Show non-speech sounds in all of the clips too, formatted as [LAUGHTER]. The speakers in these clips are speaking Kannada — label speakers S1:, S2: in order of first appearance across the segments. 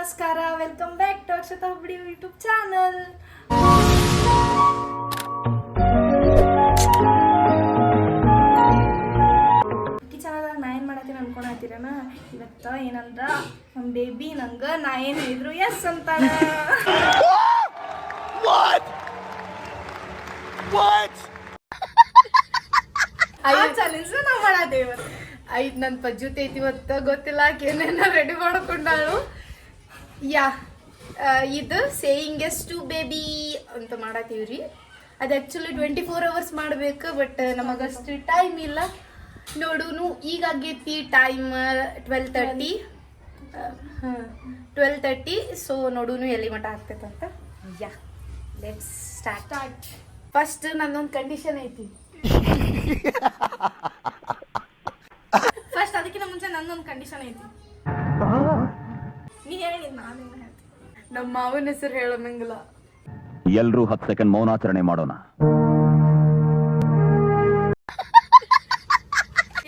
S1: ನಮಸ್ಕಾರ welcome back to Akshata Hubli YouTube channel ಈ ಚಾನಲ್ ನಾ ಏನು ಮಾಡತ್ತೀನಿ ಅನ್ಕೊಳತ್ತೀರನ ಇವತ್ತ ಏನಂದ್ರ ನಮ್ಮ ಬೇಬಿ ನಂಗ ನಾ ಏನು ಹೇಳಿದ್ರು ಎಸ್ ಅಂತಾಳ ಆ ಚಾಲೆಂಜ್ ನಾವು ಮಾಡತ್ತೇವೆ ಇವತ್ತು
S2: ಐದ್ ನನ್ ಪಜ್ಜುತಿ ಐತಿ ಇವತ್ತ ಗೊತ್ತಿಲ್ಲ ಏನೇನ ರೆಡಿ ಮಾಡ್ಕೊಂಡಾಳು. ಯಾ ಇದು ಸೇಯಿಂಗ್ ಎಸ್ ಟು ಬೇಬಿ ಅಂತ ಮಾಡತ್ತೀವ್ರಿ ಅದು ಆ್ಯಕ್ಚುಲಿ ಟ್ವೆಂಟಿ ಫೋರ್ ಅವರ್ಸ್ ಮಾಡ್ಬೇಕು ಬಟ್ ನಮಗಷ್ಟು ಟೈಮ್ ಇಲ್ಲ. ನೋಡುನು ಈಗ ಆಗೈತಿ time twelve thirty twelve thirty so ನೋಡುನು ಎಲ್ಲಿ ಮಟ ಆಗ್ತೈತಂತ yeah let's start start first ನನ್ನೊಂದು ಕಂಡೀಷನ್ ಐತಿ.
S1: ಫಸ್ಟ್ ಅದಕ್ಕಿಂತ ಮುಂಚೆ ನನ್ನೊಂದು ಕಂಡೀಷನ್ ಐತಿ. ನೀ ಹೇಳಿ ನಾನು ಹೇಳ್ತೀನಿ
S2: ನಮ್ಮ ಮಾವನ ಹೆಸರು ಹೇಳಂಗಿಲ್ಲ
S3: ಎಲ್ರೂ ಹತ್ತು ಸೆಕೆಂಡ್ ಮೌನಾಚರಣೆ ಮಾಡೋಣ.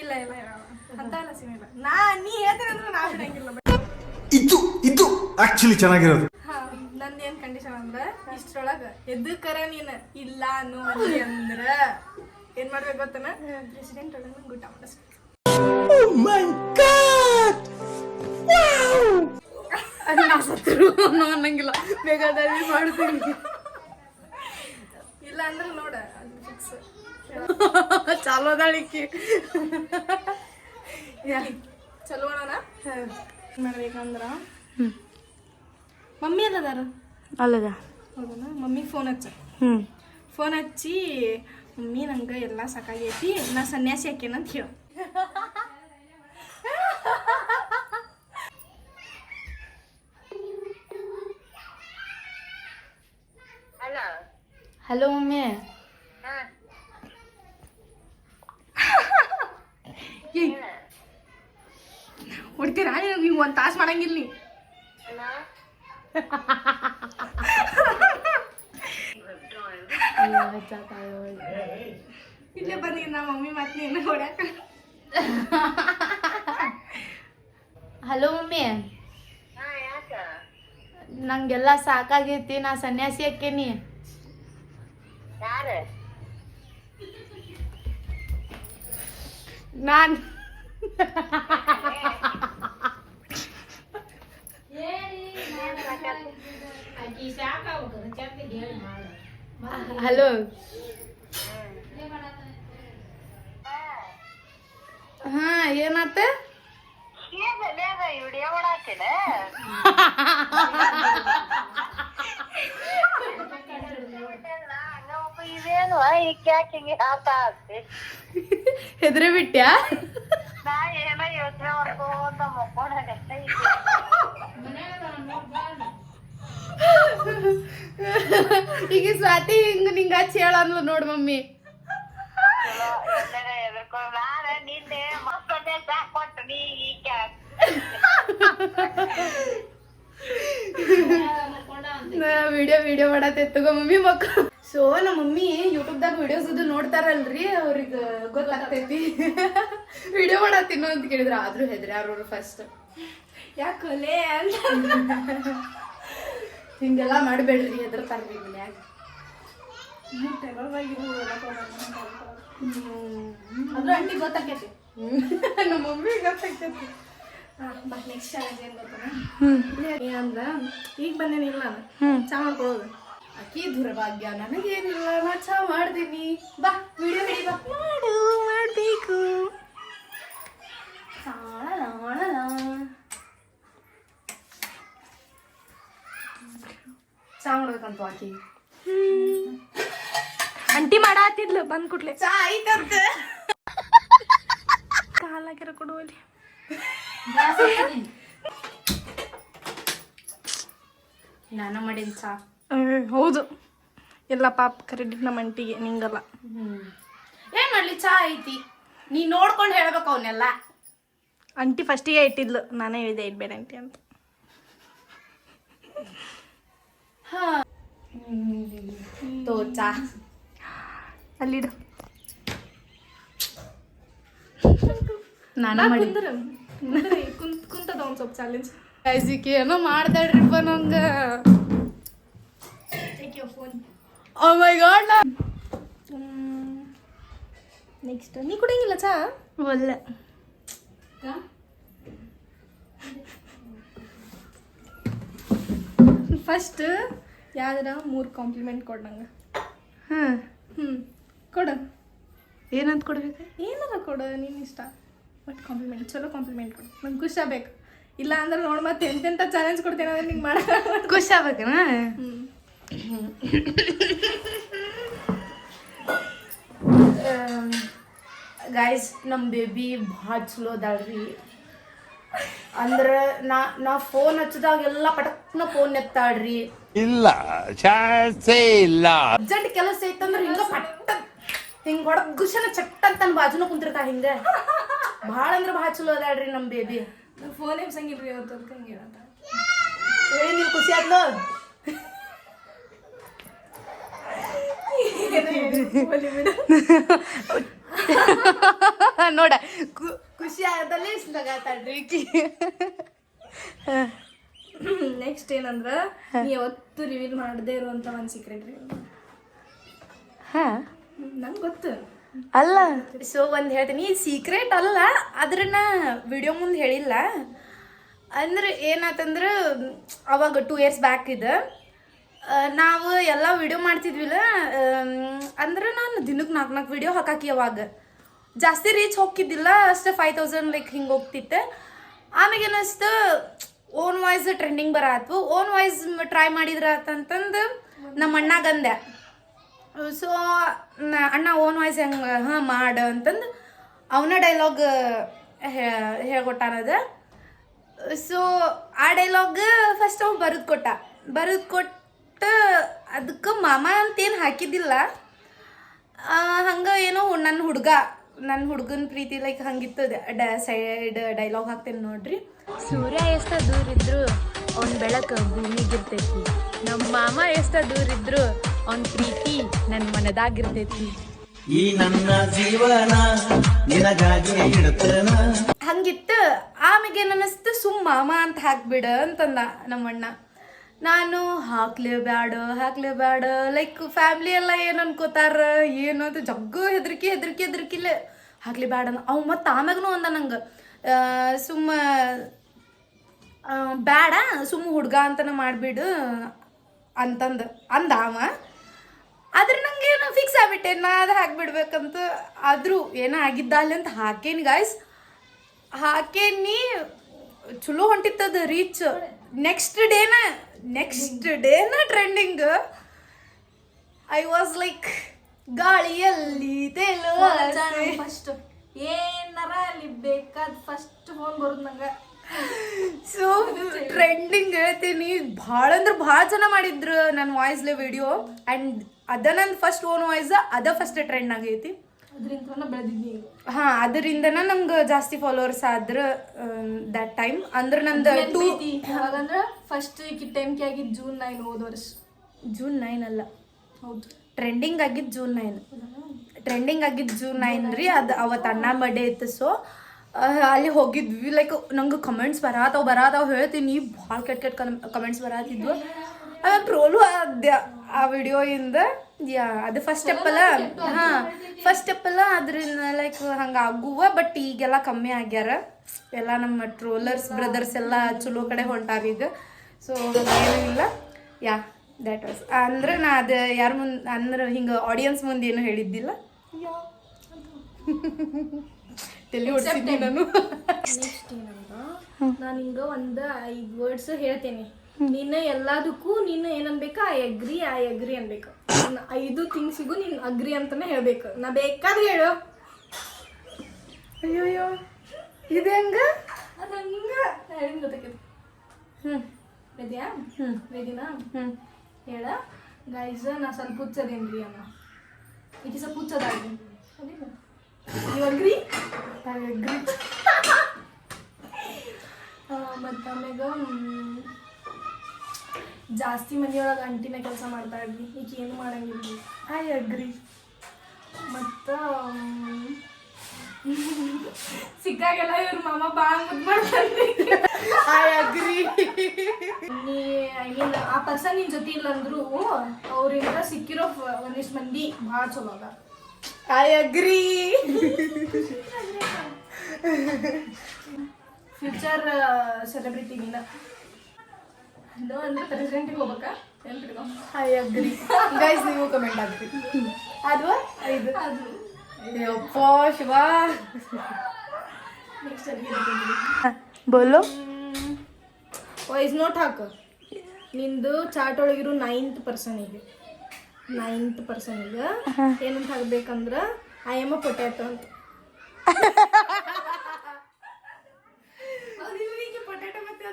S1: ಇಲ್ಲ ಇಲ್ಲ ಅಂತ ಎಲ್ಲ ಸೀನ್ ಇಲ್ಲ ನಾ ನೀ ಹೇಳ್ತೀನಿ ಅಂದ್ರೆ ನಾ ಬಿಡಂಗಿಲ್ಲ
S4: ಇದು ಇದು ಆಕ್ಚುಲಿ ಚೆನ್ನಾಗಿರೋದು.
S1: ಏನ್ ಕಂಡೀಷನ್ ಅಂದ್ರ ಇಷ್ಟ್ರೊಳಗ ಎದಕ್ಕರ ನೀನ್ ಇಲ್ಲ ಅನ್ನೋ ಅಂದಿ ಅಂದ್ರ ಏನ್ ಮಾಡ್ಬೇಕು ಗೊತ್ತನ? ಪ್ರೆಸಿಡೆಂಟ್ ಒಳಗ ಗುಟ್ಟ ಊಟ ಮಾಡಿಸ್ಬೇಕು
S2: ನಾ ಸತ್ರು ಅನ್ನಂಗಿಲ್ಲ. ಬೇಕಾದಲ್ಲಿ ಮಾಡ್ತೀನಿ.
S1: ಇಲ್ಲ ಅಂದ್ರೆ ನೋಡ ಅದು ಫಿಕ್ಸ್
S2: ಚಾಲೋ ಅದಾಳಿಕ್ಕಿ
S1: ಚಲೋ ಅಣ್ಣ ಮಾಡ್ಬೇಕಂದ್ರ? ಮಮ್ಮಿ ಎಲ್ಲದಾರ?
S2: ಅಲ್ಲದ.
S1: ಹೌದನ? ಮಮ್ಮಿ ಫೋನ್ ಹಚ್ಚ.
S2: ಹ್ಮ್.
S1: ಫೋನ್ ಹಚ್ಚಿ ಮಮ್ಮಿ ನಂಗೆ ಎಲ್ಲ ಸಾಕಾಗೈತಿ ನಾ ಸನ್ಯಾಸಿ ಹಾಕೇನಂತ ಹೇಳು.
S2: Hello mummy [LAUGHS]
S1: ಹೊಡ್ತೀರಾ? ನೀವು ಒಂದು ತಾಸು ಮಾಡಂಗಿಲ್ಲ ನೀ. [LAUGHS] ಇಲ್ಲೇ ಬಂದಿ ನಮ್ಮ ಮಮ್ಮಿ ಮತ್ತೆ ನೀನು ಹೊಡ್ಯಾಕ. [LAUGHS]
S2: Hello mummy. ನಂಗೆಲ್ಲ ಸಾಕಾಗೈತಿ ನಾ ಸನ್ಯಾಸಿ ಅಕ್ಕೇನಿ ನಾನ್ ಹಲೋ ಹಾ ಏನಾತ? [LAUGHS] ಹೆದ್ರೆ ಬಿಟ್ಯಾ
S5: ನಾ ಏನೋ ಯೋಚನೆ ಮಾಡ್ಕೊಂತ ಮಕ್ಕೊಂಡಾಗಷ್ಟೇ
S2: ಈಗ ಸ್ವಾತಿ ಹಿಂಗ ನಿಂಗ ಹಚ್ಚಿ ಹೇಳಂದ್ಲು ನೋಡ್ ಮಮ್ಮಿ
S5: ಎದ್ಕೊಂಡು ನಾನ ನಿನ್ನೆ ಮಕ್ಕಳೇ ಸಾಕೊಟ್ಟು ನೀ ಈಗ
S2: ವಿಡಿಯೋ ವಿಡಿಯೋ ಮಾಡತ್ತೆ ತಗೋ ಮಮ್ಮಿ ಮಕ್ಕ ಸೊ ನಮ್ಮ ಮಮ್ಮಿ ಯೂಟ್ಯೂಬ್ದಾಗ ವಿಡಿಯೋಸ್ ಅದು ನೋಡ್ತಾರಲ್ರಿ ಅವ್ರಿಗೆ ಗೊತ್ತಾಗ್ತೈತಿ. ವಿಡಿಯೋ ಮಾಡತ್ತೀನೋ ಅಂತ ಕೇಳಿದ್ರು. ಆದ್ರೂ ಹೆದ್ರ್ಯಾರವ್ರು ಫಸ್ಟ್
S1: ಯಾಕೆ ಅಂತ.
S2: ಹಿಂಗೆಲ್ಲ ಮಾಡಬೇಡ್ರಿ ಹೆದರ್ತಾರ್ರಿ ಮನ್ಯಾಗ.
S1: ಅದ್ರ ಅಂಟಿ ಗೊತ್ತಾಕೈತಿ
S2: ನಮ್ಮ ಮಮ್ಮಿ ಗೊತ್ತಾಗ್ತೈತಿ.
S1: ಬಾ ನೆಕ್ಸ್ಟ್ ಚಾಲೆಂಜ್ ಏನು ಗೊತ್ತಾ ಏನಂದ್ರ ಈಗ ಬಂದೇನಿಲ್ಲ ಚಾ ಮಾಡ್ಕೊಳ್ಳೋದು
S2: ಅಕ್ಕಿ ದುರ್ಭಾಗ್ಯ ನನಗೇನಿಲ್ಲ ನಾ ಚಾ ಮಾಡ್ತೀನಿ. ಬಾ ವಿಡಿಯೋ ಹಿಡಿ ಬಾ.
S1: ಮಾಡು ಮಾಡಬೇಕು.
S2: ಚಾ ಮಾಡ್ಬೇಕಂತ ಆಕಿ
S1: ಅಂಟಿ ಮಾಡಾತಿದ್ಲು ಬಂದ್ ಕುಟ್ಲೆ
S2: ಚಾ ಐತಂತ
S1: ಕಾಲಾಗಿರ ಕೊಡುವಲ್ಲಿ
S2: ನಾನು. ಮಾಡಿನ ಚಾ.
S1: ಹೌದು. ಎಲ್ಲ ಪಾಪ ಕ್ರೆಡಿಟ್ ನಮ್ಮ ಅಂಟಿಗೆ ನಿಂಗಲ್ಲ.
S2: ಏನ್ ಮಾಡ್ಲಿ ಚಾ ಐತಿ. ನೀ ನೋಡ್ಕೊಂಡು ಹೇಳ್ಬೇಕು ಅವನ್ನೆಲ್ಲ
S1: ಅಂಟಿ ಫಸ್ಟಿಗೆ ಇಟ್ಟಿದ್ಲು. ನಾನೇ ಹೇಳಿದೆ ಇಡ್ಬೇಡ ಅಂಟಿ ಅಂತ.
S2: ತೋ ಚಾ.
S1: ಅಲ್ಲಿಡು.
S2: ನಾನು ಮಾಡಿ.
S1: ಕುಂದ್ರ. ಕುಂದ್ರ ಕುಂತ ಕುಂತದ ಒಂದು ಸ್ವಲ್ಪ ಚಾಲೆಂಜ್
S2: ಐಸಿಕೆ ಏನೋ ಮಾಡ್ದಾಡ್ರಿಪ್ಪ ನಂಗ. ಓ ಮೈ ಗಾಡ್
S1: ನೆಕ್ಸ್ಟ್ ನೀ ಕುಡಿಯಂಗಿಲ್ಲ ಚಾ?
S2: ಒಲ್ಲ.
S1: ಫಸ್ಟ್ ಯಾವ್ದಾರ ಮೂರು ಕಾಂಪ್ಲಿಮೆಂಟ್ ಕೊಡು ನಂಗೆ.
S2: ಹಾಂ.
S1: ಹ್ಞೂ ಕೊಡು.
S2: ಏನಂತ ಕೊಡ್ಬೇಕು?
S1: ಏನಾರ ಕೊಡು ನೀನು ಇಷ್ಟ. ಬಟ್ ಕಾಂಪ್ಲಿಮೆಂಟ್ ಚಲೋ ಕಾಂಪ್ಲಿಮೆಂಟ್ ಕೊಡು. ನಂಗೆ ಖುಷಿ ಆಗ್ಬೇಕು. ಇಲ್ಲ ಅಂದ್ರೆ ನೋಡಿ ಮತ್ತೆ ಎಂತೆಂಥ ಚಾಲೆಂಜ್ ಕೊಡ್ತೇನೆ ಅಂದ್ರೆ ನಿಂಗೆ ಮಾಡ
S2: ಖುಷಿ ಆಗ್ಬೇಕನ?
S1: ಹ್ಞೂ
S2: ಗಾಯ್ಸ್ ನಮ್ಮ ಬೇಬಿ ಭಾಳ ಚಲೋ ಅದಾಳ್ರಿ. ಅಂದ್ರೆ ನಾ ನಾ ಫೋನ್ ಹಚ್ಚಿದಾಗೆಲ್ಲ ಪಟಕ್ನ ಫೋನ್ ಎತ್ತಾಳ್ರಿ.
S6: ಇಲ್ಲ ಚಾನ್ಸೇ ಇಲ್ಲ.
S2: ಅರ್ಜೆಂಟ್ ಕೆಲಸ ಐತಂದ್ರೆ ಹಿಂಗ ಪಟ್ಟ ಹಿಂಗ ಹೊಡಕ್ ಗುಶನ ಚಟ್ಟ ಅಂತ ನನ್ನ ಬಾಜುನ ಕುಂತಿರ್ತಾ ಹಿಂಗ. ಭಾಳ ಅಂದ್ರೆ ಭಾಳ ಚಲೋ ಅದಾಳ್ರಿ ನಮ್ಮ ಬೇಬಿ
S1: ಫೋನ್ ಎಬ್ಸಂಗಿಲ್ರಿ ಅವತ್ತು ಅಂತ
S2: ಏನ್ ನೀವು ಖುಷಿ ಆದ್ಲು [LAUGHS] ನೋಡ. ಖುಷಿ ಆಗದಲ್ಲಿ ಇಷ್ಟಗಾತಾಳ್ರಿ ಈಕಿ.
S1: ನೆಕ್ಸ್ಟ್ ಏನಂದ್ರೆ ನೀ ಯಾವತ್ತು ರಿವೀಲ್ ಮಾಡದೇ ಇರುವಂತ ಒಂದು ಸೀಕ್ರೆಟ್ ರೀ.
S2: ಹಾ.
S1: ನಂಗೆ ಗೊತ್ತು.
S2: ಅಲ್ಲ. ಸೊ ಒಂದು ಹೇಳ್ತೀನಿ. ಸೀಕ್ರೆಟ್ ಅಲ್ಲ ಅದ್ರನ್ನ ವಿಡಿಯೋ ಮುಂದೆ ಹೇಳಿಲ್ಲ. ಅಂದ್ರೆ ಏನಾತಂದ್ರೆ ಅವಾಗ ಟೂ ಇಯರ್ಸ್ ಬ್ಯಾಕ್ ಇದೆ. ನಾವು ಎಲ್ಲ ವಿಡಿಯೋ ಮಾಡ್ತಿದ್ವಿಲ್ಲ ಅಂದ್ರೆ ನಾನು ದಿನಕ್ಕೆ ನಾಲ್ಕು ನಾಲ್ಕು ವಿಡಿಯೋ ಹಾಕಾಕಿ ಅವಾಗ. ಜಾಸ್ತಿ ರೀಚ್ ಹೋಗಿದ್ದಿಲ್ಲ ಅಷ್ಟೇ ಫೈವ್ ತೌಸಂಡ್ ಲೈಕ್ ಹಿಂಗೆ ಹೋಗ್ತಿತ್ತೆ. ಆಮೇಲೆ ಏನಿಸ್ತು ಓನ್ ವಾಯ್ಸ್ ಟ್ರೆಂಡಿಂಗ್ ಬರತ್ವು. ಓನ್ ವಾಯ್ಸ್ ಟ್ರೈ ಮಾಡಿದ್ರ ಅಂತಂತಂದು ನಮ್ಮ ಅಣ್ಣಗಂದೆ ಸೊ ಅಣ್ಣ ಓನ್ ವಾಯ್ಸ್ ಹೆಂಗೆ, ಹಾಂ, ಮಾಡ ಅಂತಂದು ಅವನ ಡೈಲಾಗ್ ಹೇಳ್ಕೊಟ್ಟಾನದ ಸೊ ಆ ಡೈಲಾಗ್ ಫಸ್ಟ್ ಅವ್ನು ಬರೆದು ಕೊಟ್ಟ ಬರೆದು ಕೊಟ್ಟು ಅದಕ್ಕೆ ಮಾಮ ಅಂತೇನು ಹಾಕಿದ್ದಿಲ್ಲ. ಹಂಗೆ ಏನೋ ನನ್ನ ಹುಡುಗ ನನ್ನ ಹುಡುಗನ ಪ್ರೀತಿ ಲೈಕ್ ಹಂಗಿತ್ತು ಡ ಸೈಡ್ ಡೈಲಾಗ್ ಹಾಕ್ತೇನೆ ನೋಡ್ರಿ.
S7: ಸೂರ್ಯ ಎಷ್ಟ ದೂರ ಇದ್ರು ಅವ್ನ ಬೆಳಕು ಭೂಮಿಗಿರ್ತೈತಿ. ನಮ್ಮ ಮಾಮ ಎಷ್ಟ ದೂರ ಇದ್ರು ಅವ್ನ ಪ್ರೀತಿ ನನ್ನ ಮನದಾಗಿರ್ತೈತಿ.
S8: ಈ ನನ್ನ ಜೀವನ ನಿನಗಾಗಿ ಇಡುತ್ತೇನ
S2: ಹಂಗಿತ್ತು ಆಮೇಲೆ ಏನು ಅನ್ನಿಸ್ತು ಸುಮ್ಮ ಮಾಮ ಅಂತ ಹಾಕ್ಬಿಡ ಅಂತಂದ ನಮ್ಮಣ್ಣ. ನಾನು ಹಾಕ್ಲೇ ಬ್ಯಾಡ ಲೈಕ್ ಫ್ಯಾಮ್ಲಿ ಎಲ್ಲ ಏನು ಅನ್ಕೋತಾರ? ಏನು ಅಂತ ಜಗ್ಗು ಹೆದರಿಕೆ ಹೆದರಿಕೆ ಹೆದರಿಕಿಲ್ಲ ಹಾಕ್ಲಿ ಬ್ಯಾಡ ಅನ್ನ ಅವ್ ಮತ್ತು ಆಮ್ಯಾಗನು ಅಂದ ನಂಗೆ. ಸುಮ್ಮ ಬ್ಯಾಡ, ಸುಮ್ಮ ಹುಡುಗ ಅಂತನ ಮಾಡಿಬಿಡು ಅಂತಂದು. ಅಂದ ಅವ. ಆದ್ರೆ ನಂಗೆ ಏನೋ ಫಿಕ್ಸ್ ಆಗ್ಬಿಟ್ಟೆ. ನಾ ಅದು ಹಾಕ್ಬಿಡ್ಬೇಕಂತ. ಆದ್ರೂ ಏನೋ ಆಗಿದ್ದ ಅಲ್ಲಿ ಅಂತ ಹಾಕೇನಿ ಗಾಯ್ಸ್ ಹಾಕೇನಿ. ಚಲೋ ಹೊಂಟಿತ್ತದ ರೀಚ್ ನೆಕ್ಸ್ಟ್ ಡೇನ ನೆಕ್ಸ್ಟ್ ಡೇನ ಟ್ರೆಂಡಿಂಗ್ ಐ ವಾಸ್ ಲೈಕ್ ಗಾಳಿಯಲ್ಲಿ
S1: ಫಸ್ಟ್ ಏನಾರ ಅಲ್ಲಿ ಬೇಕಾದ ಫಸ್ಟ್ ಫೋನ್ ಬರೋದು ನಂಗೆ.
S2: ಸೊ ಟ್ರೆಂಡಿಂಗ್ ಹೇಳ್ತೀನಿ. ಭಾಳ ಅಂದ್ರೆ ಭಾಳ ಜನ ಮಾಡಿದ್ರು ನನ್ನ ವಾಯ್ಸ್ಲೆ ವಿಡಿಯೋ ಆ್ಯಂಡ್ ಅದ ನನ್ನ ಫಸ್ಟ್ ಓನ್ ವಾಯ್ಸ್ ಅದ ಫಸ್ಟ್ ಟ್ರೆಂಡ್ ಆಗೈತಿ. ಹಾ ಅದರಿಂದನ ನಮ್ಗೆ ಜಾಸ್ತಿ ಫಾಲೋವರ್ಸ್ ಆದ್ರ ದಟ್ ಟೈಮ್ ಅಂದ್ರೆ ನಂದು ಟೂ
S1: ಯಾವಾಗಂದ್ರೆ ಫಸ್ಟ್ ಟೈಮ್ ಕಿ ಆಗಿದ್ದು ಜೂನ್ ನೈನ್ ಹೋದ ವರ್ಷ.
S2: ಜೂನ್ ನೈನ್ ಅಲ್ಲ.
S1: ಹೌದು.
S2: ಟ್ರೆಂಡಿಂಗ್ ಆಗಿದ್ದು ಜೂನ್ ನೈನ್ ಟ್ರೆಂಡಿಂಗ್ ಆಗಿದ್ದು ಜೂನ್ ನೈನ್ ರೀ ಅದು ಅವತ್ತು ಅಣ್ಣ ಮಡೆ ಇತ್ತು ಸೊ ಅಲ್ಲಿ ಹೋಗಿದ್ವಿ. ಲೈಕ್ ನಂಗೆ ಕಮೆಂಟ್ಸ್ ಬರಾತಾವ್ ಬರಾತಾವ್ ಹೇಳ್ತೀನಿ. ಭಾಳ ಕೆಟ್ಟ ಕೆಟ್ಟ ಕಮೆಂಟ್ಸ್ ಬರಾತಿದ್ವು. ಅವಾಗ ಟ್ರೋಲು ಆ ಆ ವಿಡಿಯೋಯಿಂದ ಯಾ ಅದು ಫಸ್ಟ್ ಸ್ಟೆಪ್ ಅಲ್ಲ? ಹಾಂ ಫಸ್ಟ್ ಸ್ಟೆಪ್ ಅಲ್ಲ ಅದರಿಂದ ಲೈಕ್ ಹಂಗೆ ಆಗುವ ಬಟ್ ಈಗೆಲ್ಲ ಕಮ್ಮಿ ಆಗ್ಯಾರ. ಎಲ್ಲ ನಮ್ಮ ಟ್ರೋಲರ್ಸ್ ಬ್ರದರ್ಸ್ ಎಲ್ಲ ಚಲೋ ಕಡೆ ಹೊಂಟಾರ ಈಗ. ಸೊ ಏನು ಇಲ್ಲ. ಯಾ ದ್ಯಾಟ್ ವಾಸ್ ಅಂದ್ರೆ ನಾ ಅದು ಯಾರ ಮುಂದೆ ಅಂದ್ರೆ ಹಿಂಗೆ ಆಡಿಯನ್ಸ್ ಮುಂದೆ ಏನು ಹೇಳಿದ್ದಿಲ್ಲ? [LAUGHS] ತಲೆ ಓಡಿಸಿದ್ದೆ ನಾನು.
S1: ನಾನು ಹಿಂಗೆ ಒಂದು ಐದು ವರ್ಡ್ಸ್ ಹೇಳ್ತೇನೆ. ನೀನು ಎಲ್ಲದಕ್ಕೂ ನೀನು ಏನನ್ಬೇಕು ಐ ಅಗ್ರಿ ಐ ಅಗ್ರಿ ಅನ್ಬೇಕು. ನೀನ್ ಐದು ತಿಂಗ್ಸಿಗೂ ನೀನು ಅಗ್ರಿ ಅಂತಾನೆ ಹೇಳ್ಬೇಕು. ನಾ ಬೇಕಾದ್ರೆ ಹೇಳು.
S2: ಅಯ್ಯೋಯ್ಯೋ ಇದು ಹೆಂಗ?
S1: ಅದು ಹಂಗ? ಹೇಳಿನ ಗೊತ್ತಕ್ಕೆ
S2: ಹ್ಞೂ
S1: ರೆಡಿಯಾ
S2: ಹ್ಞೂ
S1: ರೆಡಿನಾ
S2: ಹ್ಞೂ
S1: ಹೇಳ. ಗೈಸ್ ನಾ ಸ್ವಲ್ಪ ಹುಚ್ಚದೇನ್ರಿ ಅಮ್ಮ. ಇಸ್ ಅ ಹುಚ್ಚದಾಗಿ ಯು ಅಗ್ರಿ
S2: ಐ ಅಗ್ರಿ
S1: ಮತ್ತು ಆಮ್ಯಾಗ ಜಾಸ್ತಿ ಮನೆಯೊಳಗೆ ಅಂಟಿನ ಕೆಲಸ ಮಾಡ್ತಾ ಇದ್ವಿ. ಈಗ ಏನು ಮಾಡಂಗಿಲ್ಲ
S2: ಐ ಅಗ್ರಿ
S1: ಮತ್ತು ಸಿಕ್ಕಾಗೆಲ್ಲ ಇವ್ರ ಮಾಮ ಬಾಂಗ್ ಮಾಡ್ತಾರೆ
S2: ಐ ಅಗ್ರಿ
S1: ನೀ ಐ ಮೀನ್ ಆ ಪರ್ಸನ್ ನಿನ್ ಜೊತೆ ಇಲ್ಲ ಅಂದ್ರು ಅವರಿಂದ ಸಿಕ್ಕಿರೋ ಒಂದಿಷ್ಟು ಮಂದಿ ಭಾಳ ಚಲೋ ಅದ.
S2: ಐ ಅಗ್ರಿ
S1: ಫ್ಯೂಚರ್ ಸೆಲೆಬ್ರಿಟಿ ನೀನ ಇದು ಅಂದ್ರೆ ಪ್ರೆಸಿಡೆಂಟಿಗೆ ಹೋಗ್ಬೇಕಾ ನೆನ್ಪಿಟ್ಕೊ
S2: ಐ ಅಗ್ರಿ. ಗೈಸ್ ನೀವು ಕಮೆಂಟ್ ಹಾಕ್ರಿ. ಅದು?
S1: ಅದು.
S2: ಯಪ್ಪ ಶಿವ. ಬೋಲೋ?
S1: ವಾಯ್ಸ್ ನೋಟ್ ಹಾಕು. ನಿಂದು ಚಾಟ್ ಒಳಗಿರೋ ನೈನ್ತ್ ಪರ್ಸನಿಗೆ ನೈನ್ತ್ ಪರ್ಸನಿಗೆ ಏನಂತ ಹಾಕ್ಬೇಕಂದ್ರ ಐ ಎಂ ಅ ಪೊಟ್ಯಾಟೋ ಅಂತ [LAUGHS] ಪೊಟ್ಯಾಟೊ ಮತ್ತೆ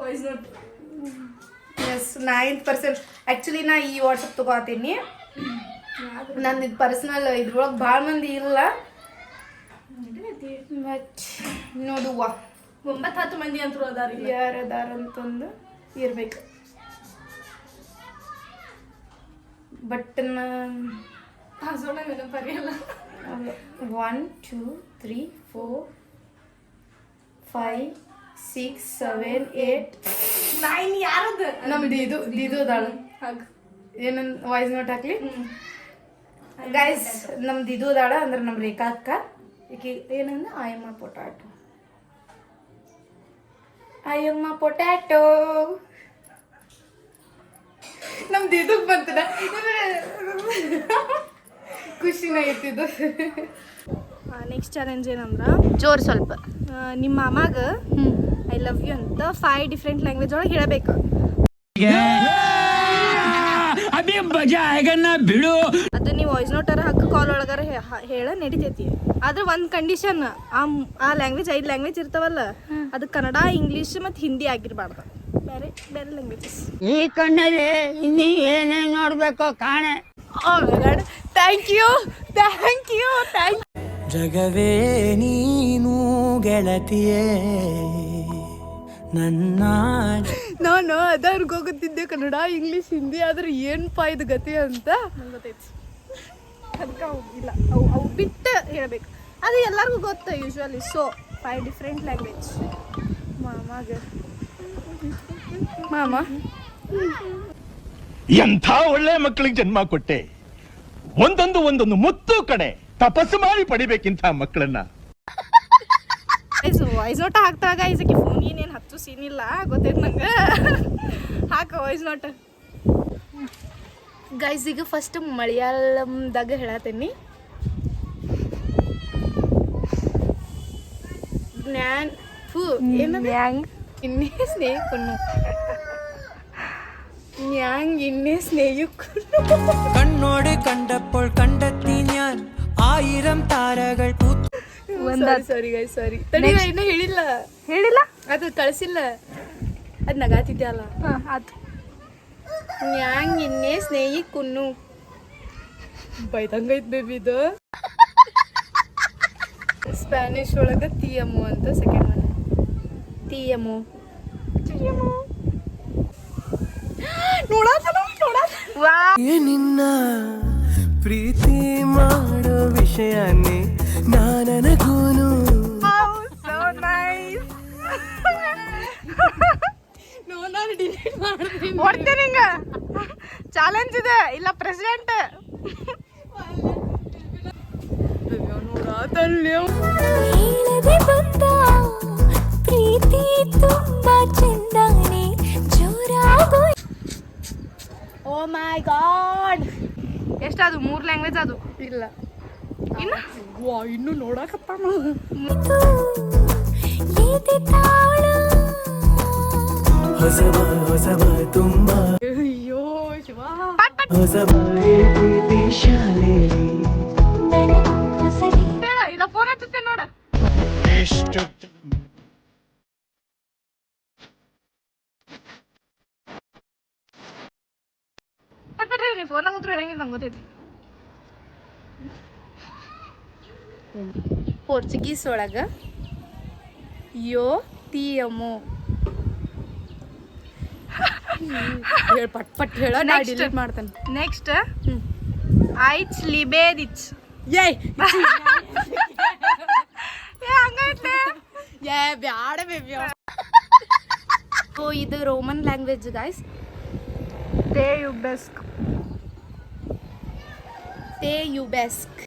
S1: voice note
S2: S nine percent actually ನಾ ಈ ವಾಟ್ಸಪ್ ತಗೋತೀನಿ. ನಂದು ಇದು ಪರ್ಸ್ನಲ್ ಇದ್ರೊಳಗೆ ಭಾಳ ಮಂದಿ ಇಲ್ಲ. ಮಚ್ ನೋಡುವ.
S1: ಒಂಬತ್ತು ಹತ್ತು ಮಂದಿ ಅಂತೂ ಅದಾರ
S2: ಯಾರು ಅದಾರ ಅಂತಂದು ಇರ್ಬೇಕು. ಬಟ್
S1: ನಾನು
S2: one two three four five six seven eight
S1: nine ಯಾರದು
S2: ನಮ್ದು ಇದು ಅದಾಳ ವಾಯ್ಸ್ ನೋಟ್ ಹಾಕ್ಲಿ? ಗೈಸ್ ನಮ್ದು ಇದು ಅದಾಳ ಅಂದ್ರೆ ನಮ್ಮ ರೇಖಾ ಅಕ್ಕ. ಈಕೆ ಏನಂದ್ರೆ ಆಯಮ್ಮ ಪೊಟ್ಯಾಟೊ ಆಯಮ್ಮ ಪೊಟ್ಯಾಟೊ ನಮ್ದು ಇದಕ್ಕೆ ಬಂತದ. [LAUGHS] ಖುಷಿನ ಐತಿದು [LAUGHS]
S1: ನೆಕ್ಸ್ಟ್ ಚಾಲೆಂಜ್ ಏನಂದ್ರ
S7: ಜೋರ್ ಸ್ವಲ್ಪ.
S1: ನಿಮ್ಮ ಮಾಮಾಗ ಐ ಲವ್ ಯು ಅಂತ ಫೈವ್ ಡಿಫ್ರೆಂಟ್ ಲ್ಯಾಂಗ್ವೇಜ್ ಒಳಗೆ ಹೇಳಬೇಕು. ಅದು ನೀವು ವಾಯ್ಸ್ ನೋಟರ ಹಾಕಿ ಕಾಲ್ ಒಳಗಾರ ಹೇಳ ನಡಿತೈತಿ. ಆದ್ರೆ ಒಂದು ಕಂಡೀಷನ್ ಆ ಆ ಲ್ಯಾಂಗ್ವೇಜ್ ಐದು ಲ್ಯಾಂಗ್ವೇಜ್ ಇರ್ತಾವಲ್ಲ ಅದು ಕನ್ನಡ ಇಂಗ್ಲಿಷ್ ಮತ್ತು ಹಿಂದಿ ಆಗಿರ್ಬಾರ್ದು. ಬೇರೆ ಬೇರೆ ಲ್ಯಾಂಗ್ವೇಜಸ್
S5: ಈ ಕಣ್ಣಲ್ಲಿ ಇನ್ನಿ ಏನೇನ್ ನೋಡ್ಬೇಕೋ ಕಾಣೆ.
S2: Thank you thank you thank
S9: ಜಗವೇ ನೀನು ಗೆಳತಿಯೇ. ನನ್ನ
S2: ನಾನು ಅದವ್ರಿಗೆ ಹೋಗುತ್ತಿದ್ದೆ ಕನ್ನಡ ಇಂಗ್ಲೀಷ್ ಹಿಂದಿ ಆದ್ರೆ ಏನ್ ಇದು ಗತಿ ಅಂತ?
S1: ನಂಗೆ ಗೊತ್ತೈತಿ ಅದಕ್ಕೆ ಅವು ಇಲ್ಲ. ಅವು ಅವು ಬಿಟ್ಟು ಹೇಳ್ಬೇಕು. ಅದು ಎಲ್ಲರಿಗೂ ಗೊತ್ತು usually so five different language ಮಾಮಾಗ
S2: ಮಾಮ?
S6: ಎಂಥ ಒಳ್ಳೆ ಮಕ್ಕಳಿಗೆ ಜನ್ಮ ಕೊಟ್ಟೆ? ಒಂದೊಂದು ಒಂದೊಂದು ಮುತ್ತು ಕಡೆ. ತಪಸ್ಸು ಮಾಡಿ ಪಡಿಬೇಕಿಂತ ಮಕ್ಕಳನ್ನ.
S1: ವಾಯ್ಸ್ ನೋಟ ಹಾಕ್ತಾಗ ಇದಕ್ಕೆ ಫೋನ್ ಏನೇನು ಹತ್ತು ಸೀನ್ ಇಲ್ಲ ಗೊತ್ತೈತೆ ನಂಗೆ. ಹಾಕ ವಾಯ್ಸ್ ನೋಟ
S2: ಗೈಸ್ ಈಗ ಫಸ್ಟ್ ಮಲಯಾಳಂದಾಗ ಹೇಳತ್ತೀನಿ ಜ್ಞಾನ್ ಫು ನ್ಯಾಂಗ್. ಇನ್ನೇ ಸ್ನೇಹಿತನು ನ್ಯಾಂಗ್ ಇನ್ನೇ
S9: ಸ್ನೇಹಿತನು ಕಣ್ಣೋಡಿ ಕಂಡಪ್ಪೋಳ್ ಕಂಡ ആയിരം താരകൾ
S2: ಸಾರಿ ಗೈಸ್ ಸಾರಿ ತಡಿ ಇನ್ನೂ ಹೇಳಿಲ್ಲ.
S1: ಹೇಳಿಲ್ಲ?
S2: ಅದು ಕಳಿಸಿಲ್ಲ. ಅದು ನಗಾತಿದ್ದೆ ಅಲ್ಲ
S1: ಅದು
S2: ನ್ಯಾಂಗ್ ಇನ್ನೇ ಸ್ನೇಹಿ ಕುನ್ನು. ಬೈದಂಗೈತ್ ಬೇಬಿ ಇದು. ಸ್ಪ್ಯಾನಿಷ್ ಒಳಗೆ ತೀಯಮು ಅಂತ ಸೆಕೆಂಡ್ ಒನ್ ತೀಯಮು ತೀಯಮು [GASPS] ನೋಡಾತನ ನೋಡಾತ ವಾ ಏ
S9: ನಿನ್ನ ಪ್ರೀತಿ ಮಾಡೋ ವಿಷಯನೇ ನಾನನಗೂನು.
S1: ಸೊ ನೈಸ್
S2: ನಾನು ಡಿಲೀಟ್ ಮಾಡ್ತೀನಿ
S1: ಓಡ್ತೀನಿ ಹಿಂಗ ಚಾಲೆಂಜ್ ಇದೆ ಇಲ್ಲ ಪ್ರೆಸಿಡೆಂಟ್
S10: ಪ್ರೀತಿ ತುಂಬಾ ಚೆಂದಾನೆ ಜೋರಾಗೋ
S2: ಓ ಮೈ ಗಾಡ್
S1: ಎಷ್ಟದು ಮೂರು ಲ್ಯಾಂಗ್ವೇಜ್ ಅದು.
S2: ಇಲ್ಲ.
S1: ಇನ್ನು?
S2: ವಾ ಇನ್ನು
S9: ತುಂಬ.
S2: ಅಯ್ಯೋ ಶಿವ.
S9: ಹೊಸವ ಈ
S1: ಗೊತ್ತೈತಿ
S2: ಪೋರ್ಚುಗೀಸ್ ಒಳಗ ಯೋ ತಿಯಮು. ಹೇಳ ಪಟ್ ಪಟ್ ಹೇಳ ನಾ. ಡಿಲೀಟ್ ಮಾಡ್ತಾನೆ.
S1: ನೆಕ್ಸ್ಟ್ ಐಚ್ ಲಿಬೇದಿಚ್
S2: ಏಯ್ ಏ ಬ್ಯಾಡ ಬೇಬಿ ಓ ಇದು ರೋಮನ್ ಲ್ಯಾಂಗ್ವೇಜ್ ಗಾಯ್ಸ್
S1: ತೇ ಯು ಬೆಸ್ಟ್
S2: ತೇ ಯು ಬೆಸ್ಕ್
S10: ನಿನ್ನ ಯುಬೆಸ್ಕ್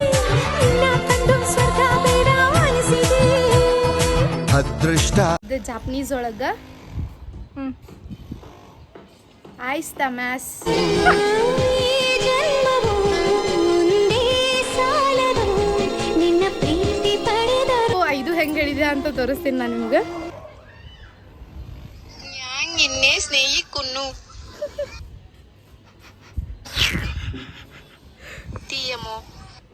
S4: ಅದೃಷ್ಟ.
S2: ಇದು ಜಾಪನೀಸ್ ಒಳಗ. ಆಯ್ಸ್ ತಮ್ಯಾಸ್
S10: ನಿನ್ನ ಪ್ರೀತಿ ಪಡೆದರು
S2: ಇದು ಹೆಂಗ್ ಹೇಳಿದೆ ಅಂತ ತೋರಿಸ್ತೀನಿ ನಾನು ನಿಮ್ಗೆ. ಸ್ನೇಹಿ ಕುನ್ನು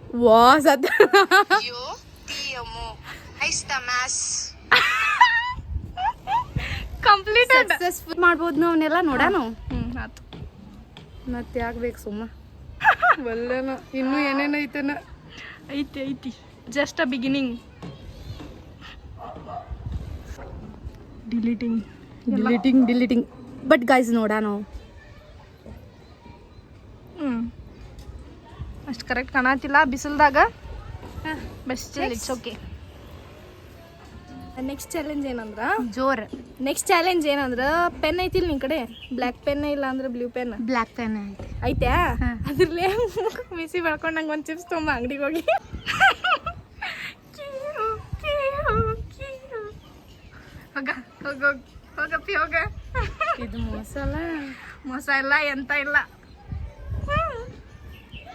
S2: ವಾ ಸದ್ ಯೋ ತೀಯಮೋ ಐಸ್ ತಮ್ಯಾಸ್
S1: ಕಂಪ್ಲೀಟ್
S2: ಸಕ್ಸಸ್ಫುಲ್ ಮಾಡ್ಬೋದು ನಾವು ಅವನ್ನೆಲ್ಲ ನೋಡೋಣ
S1: ಹ್ಮ್ ಆತು.
S2: ಮತ್ತೆ ಯಾಕೆ ಸುಮ್ಮ. [LAUGHS] ಒಲ್ಲೆನ ಇನ್ನೂ ಏನೇನು ಐತೆನ.
S1: ಐತಿ ಐತಿ. Just a beginning deleting
S2: deleting deleting but guys ನೋಡ
S1: ಅಷ್ಟು ಕರೆಕ್ಟ್ ಕಾಣತಿಲ್ಲ ಬಿಸಿಲ್ದಾಗ. Best it's okay next challenge ಏನಂದ್ರ?
S2: ಜೋರ್.
S1: ನೆಕ್ಸ್ಟ್ ಚಾಲೆಂಜ್ ಏನಂದ್ರ ಪೆನ್ ಐತಿಲ್ ನಿನ್ ಕಡೆ? ಬ್ಲ್ಯಾಕ್ ಪೆನ್ ಇಲ್ಲ ಅಂದ್ರೆ ಬ್ಲೂ ಪೆನ್
S2: ಬ್ಲ್ಯಾಕ್ ಪೆನ್ ಐತೆ.
S1: ಐತ್ಯಾ? ಅದ್ರಲ್ಲೇ ಮಿಸಿ ಬೆಳ್ಕೊಂಡು ನಂಗೆ ಒಂದು ಚಿಪ್ಸ್ ತೊಗೊಂಬ ಅಂಗಡಿಗೆ ಹೋಗಿ. ಹೋಗ ಹೋಗ ಹೋಗ ಹೋಗಪ್ಪಿ ಹೋಗ.
S2: ಇದು ಮೋಸ ಅಲ್ಲ.
S1: ಮೋಸ ಇಲ್ಲ ಎಂತ ಇಲ್ಲ ಹ್ಮ್.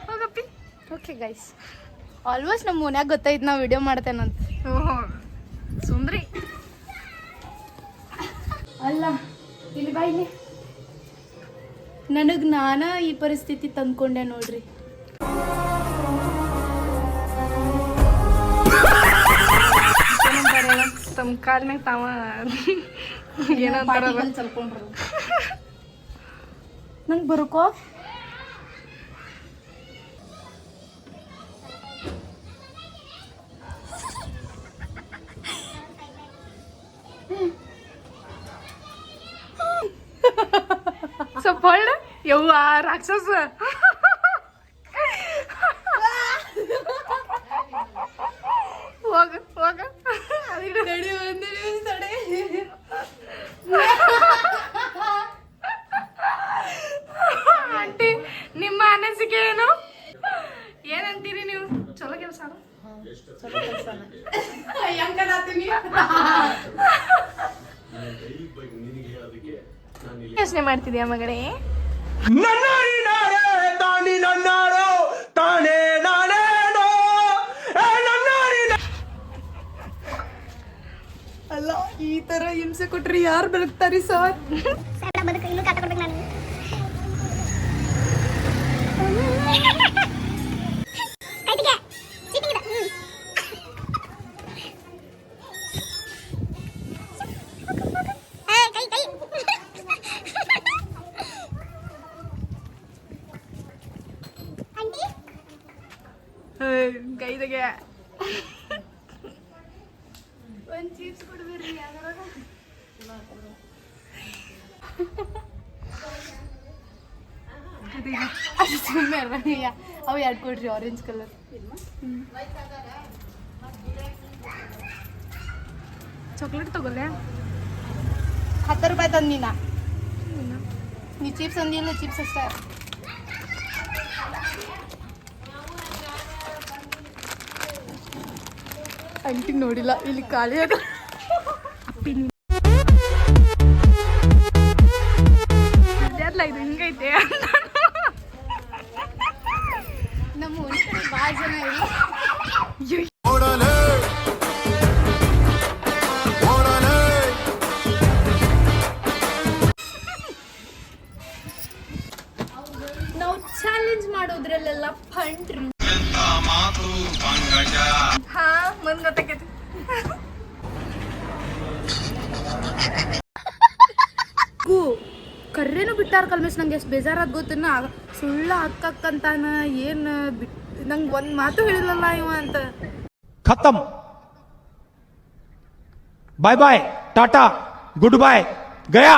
S1: ಹೋಗಪ್ಪಿ
S2: ಓಕೆ ಗೈಸ್ ಆಲ್ಮೋಸ್ಟ್ ನಮ್ಮ ಮನ್ಯಾಗ ಗೊತ್ತಾಯ್ತು ನಾವು ವಿಡಿಯೋ ಮಾಡ್ತೇನಂತ
S1: ಸುಂದ್ರಿ.
S2: ಅಲ್ಲ ಇಲ್ಲಿ ಬಾ ಇಲ್ಲಿ. ನನಗೆ ನಾನ ಈ ಪರಿಸ್ಥಿತಿ ತಂದ್ಕೊಂಡೆ ನೋಡ್ರಿ.
S1: ತಮ್ಮ ಕಾಲ್ ಮ್ಯಾಗ ತಾವ
S2: ಏನಂತಾರ ನಂಗೆ ಬರುಕೋ
S1: ಸ್ವಲ್ಪ ಹೊಳ್ಳ ಯವ್ವ, ರಾಕ್ಷಸ. ಹೋಗ ಹೋಗ. ಆಂಟಿ, ನಿಮ್ಮ ಅನಿಸಿಕೆ ಏನು? ಏನಂತೀರಿ ನೀವು? ಚಲೋ ಕೆಲಸ ಯೋಚನೆ ಮಾಡ್ತಿದ್ಯಾ ಮಗಳೇ?
S2: ಯಾರು ಬದುಕ್ತಾರಿ ಸರ್
S10: ಬದುಕು ಇನ್ನೂ ಕಾಟ ಕೊಡ್ಬೇಕು ನಾನು
S2: ಕೊಡ್ರಿ ಆರೆಂಜ್ ಕಲರ್
S1: ಚಾಕ್ಲೇಟ್ ತಗೊಳ್ಳೆ.
S2: ಹತ್ತು ರೂಪಾಯಿ ತಂದಿನ ನೀ ಚಿಪ್ಸ್ ಅಂದಿಲ್ಲ ಚಿಪ್ಸ್ ಅಷ್ಟೇ. ಅಂಟಿ ನೋಡಿಲ್ಲ ಇಲ್ಲಿ ಖಾಲಿ ಅದ ಮಾಡೋದ್ರಲ್ಲೆಲ್ಲ ಫಂಡ್ರಿ
S1: ಹಾ ಮುಂದ್ ಗೊತ್ತಾಕೈತಿ
S2: ಕರ್ರೇನು ಬಿಟ್ಟಾರ ಕಲ್ಮೇಶ್ ನಂಗೆ ಎಷ್ಟು ಬೇಜಾರಾದ್ ಗೊತ್ತನ್ನ ಸುಳ್ಳ ಅಕ್ಕಕ್ಕಂತಾನ ಏನು ಬಿಟ್ ನಂಗೆ ಒಂದು ಮಾತು ಹೇಳಿಲ್ಲಲ್ಲ ಇವ ಅಂತ.
S6: ಖತಮ್. Bye bye Tata good bye Gaya